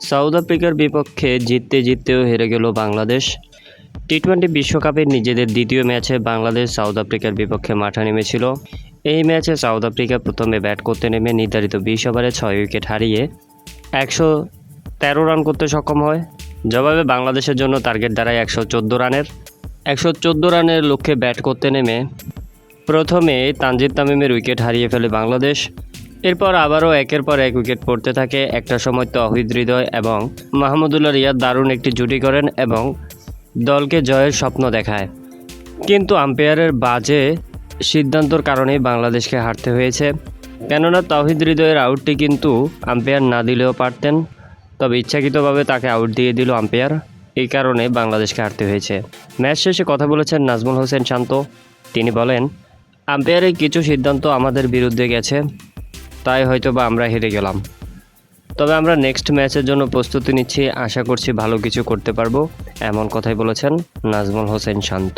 South আফ্রিকার বিপক্ষে জিততে জিততেও হেরে গেল বাংলাদেশ। টি টোয়েন্টি বিশ্বকাপের নিজেদের দ্বিতীয় ম্যাচে বাংলাদেশ সাউথ আফ্রিকার বিপক্ষে মাঠে নেমেছিল। এই ম্যাচে সাউথ আফ্রিকা প্রথমে ব্যাট করতে নেমে নির্ধারিত বিশ ওভারে ছয় উইকেট হারিয়ে একশো তেরো রান করতে সক্ষম হয়। জবাবে বাংলাদেশের জন্য টার্গেট দাঁড়ায় একশো চোদ্দ রানের। একশো চোদ্দ রানের লক্ষ্যে ব্যাট করতে নেমে প্রথমে তানজিদ তামিমের উইকেট হারিয়ে ফেলে বাংলাদেশ। এরপর আবারও একের পর এক উইকেট পড়তে থাকে। একটা সময় তহিদ হৃদয় এবং মাহমুদুল্লাহ রিয়াদ দারুণ একটি জুটি করেন এবং দলকে জয়ের স্বপ্ন দেখায়। কিন্তু আম্পায়ারের বাজে সিদ্ধান্তর কারণেই বাংলাদেশকে হারতে হয়েছে। কেননা তহিদ হৃদয়ের আউটটি কিন্তু আম্পায়ার না দিলেও পারতেন, তবে ইচ্ছাকৃতভাবে তাকে আউট দিয়ে দিল আম্পায়ার। এই কারণে বাংলাদেশকে হারতে হয়েছে। ম্যাচ শেষে কথা বলেছেন নাজমুল হোসেন শান্ত। তিনি বলেন, আম্পায়ারের কিছু সিদ্ধান্ত আমাদের বিরুদ্ধে গেছে। তাই হয়তো বা আমরা হেরে গেলাম। তবে আমরা নেক্সট ম্যাচের জন্য প্রস্তুতি নিচ্ছি। আশা করছি ভালো কিছু করতে পারব। এমন কথাই বলেছেন নাজমুল হোসেন শান্ত।